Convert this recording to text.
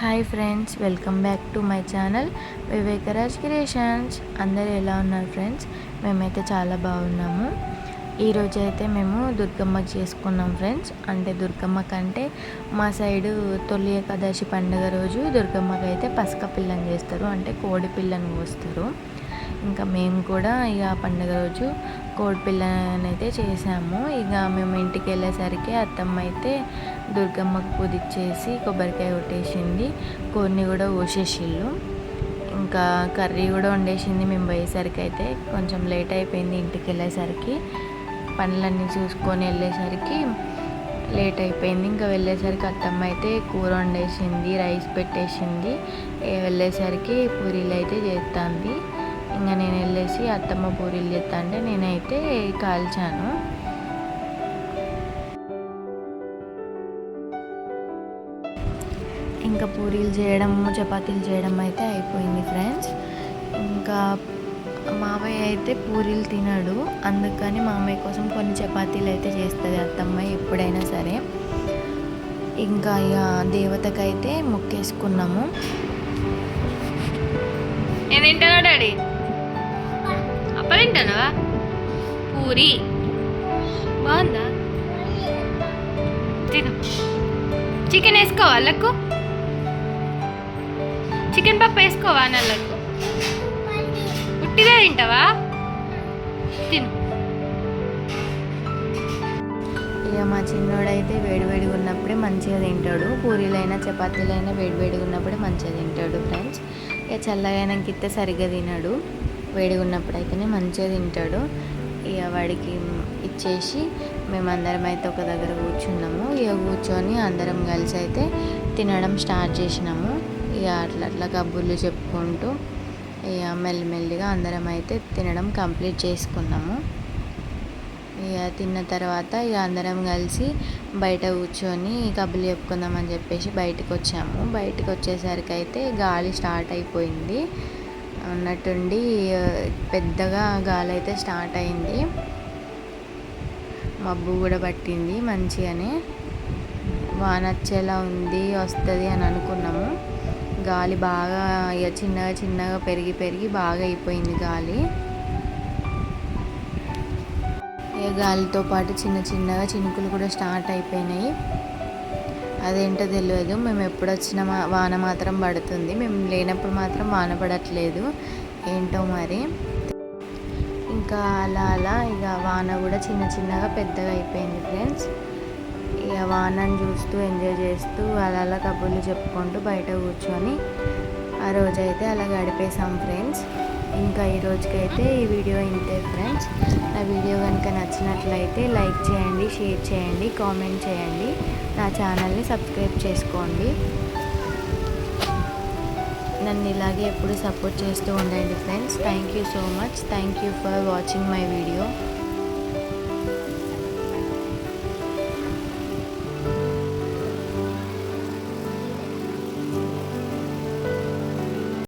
Hi friends welcome back to my channel Vivekraj creations. అందరు ఎలా ఉన్నారు ఫ్రెండ్స్? మేమైతే చాలా బాగున్నాము. ఈరోజు అయితే మేము దుర్గమ్మ చేసుకున్నాం ఫ్రెండ్స్. అంటే దుర్గమ్మ కంటే మా సైడు తొలి ఏకాదశి పండుగ రోజు దుర్గమ్మకి అయితే పసక పిల్లని చేస్తారు. అంటే కోడి పిల్లని పోస్తారు ఇంకా మేము కూడా ఇక ఆ పండుగ రోజు కోడిపిల్లనైతే అయితే చేసాము. ఇక మేము ఇంటికి వెళ్ళేసరికి అత్తమ్మ అయితే దుర్గమ్మకు పూజించేసి కొబ్బరికాయ కొట్టేసింది. కొన్ని కూడా కోసేసిళ్ళు. ఇంకా కర్రీ కూడా వండేసింది మేము పోయేసరికి అయితే కొంచెం లేట్ అయిపోయింది ఇంటికి వెళ్ళేసరికి. పనులన్నీ చూసుకొని వెళ్ళేసరికి లేట్ అయిపోయింది. ఇంకా వెళ్ళేసరికి అత్తమ్మ అయితే కూర వండేసింది రైస్ పెట్టేసింది. వెళ్ళేసరికి పూరీలు అయితే చేస్తుంది ఇంకా నేను వెళ్ళేసి అత్తమ్మ పూరీలు చేస్తా అంటే నేనైతే కాల్చాను. ఇంకా పూరీలు చేయడం చపాతీలు చేయడం అయితే అయిపోయింది ఫ్రెండ్స్. ఇంకా మామయ్య అయితే పూరీలు తినడు. అందుకని మామయ్య కోసం కొన్ని చపాతీలు అయితే చేస్తుంది అత్తమ్మ ఎప్పుడైనా సరే. ఇంకా ఇక దేవతకైతే మొక్కేసుకున్నాము. నేను డాడీ? అప్ప తింటానా పూరి. బాగుందా? తిను. చికెన్ వేసుకోవా వాళ్ళకు చికెన్ పప్పు వేసుకోవా నల్లకు ఉట్టిగా తింటావా? తిను. ఇక మా చిన్నోడైతే వేడివేడిగా ఉన్నప్పుడే మంచిగా తింటాడు. పూరీలైనా చపాతీలైనా వేడివేడిగా ఉన్నప్పుడే మంచిగా తింటాడు ఫ్రెండ్స్ ఇక చల్లగా అయినాకిస్తే సరిగ్గా తినడు. వేడిగా ఉన్నప్పుడు అయితేనే మంచిగా తింటాడు. ఇక వాడికి ఇచ్చేసి మేమందరం అయితే ఒక దగ్గర కూర్చున్నాము. ఇక కూర్చొని అందరం కలిసి అయితే తినడం స్టార్ట్ చేసినాము. ఇక అట్లా అట్లా కబుర్లు చెప్పుకుంటూ ఇక మెల్లిమెల్లిగా అందరం అయితే తినడం కంప్లీట్ చేసుకున్నాము. ఇక తిన్న తర్వాత ఇక అందరం కలిసి బయట కూర్చొని కబుర్లు చెప్పుకుందామని చెప్పేసి బయటకు వచ్చాము బయటకు వచ్చేసరికి అయితే గాలి స్టార్ట్ అయిపోయింది. ఉన్నట్టుండి పెద్దగా గాలి అయితే స్టార్ట్ అయింది. మబ్బు కూడా పట్టింది మంచిగానే. వాన వచ్చేలా ఉంది వస్తుంది అని అనుకున్నాము. గాలి బాగా ఇక చిన్నగా చిన్నగా పెరిగి పెరిగి బాగా అయిపోయింది గాలి. ఇక గాలితో పాటు చిన్న చిన్నగా చినుకులు కూడా స్టార్ట్ అయిపోయినాయి. అదేంటో తెలియదు మేము ఎప్పుడు వచ్చిన వాన మాత్రం పడుతుంది. మేము లేనప్పుడు మాత్రం వాన పడట్లేదు. ఏంటో మరి. ఇంకా అలా అలా ఇక వాన కూడా చిన్న చిన్నగా పెద్దగా అయిపోయింది ఫ్రెండ్స్. ఇక వానని చూస్తూ ఎంజాయ్ చేస్తూ అలా అలా కబుర్లు చెప్పుకుంటూ బయట కూర్చొని ఆ రోజైతే అలా గడిపేసాం ఫ్రెండ్స్. ఇంకా ఈ రోజుకైతే ఈ వీడియో ఇంతే ఫ్రెండ్స్ నా వీడియో కనుక నచ్చినట్లయితే లైక్ చేయండి షేర్ చేయండి కామెంట్ చేయండి. నా ఛానల్ని సబ్స్క్రైబ్ చేసుకోండి. నన్ను ఇలాగే ఎప్పుడు సపోర్ట్ చేస్తూ ఉండండి friends thank you so much thank you for watching my video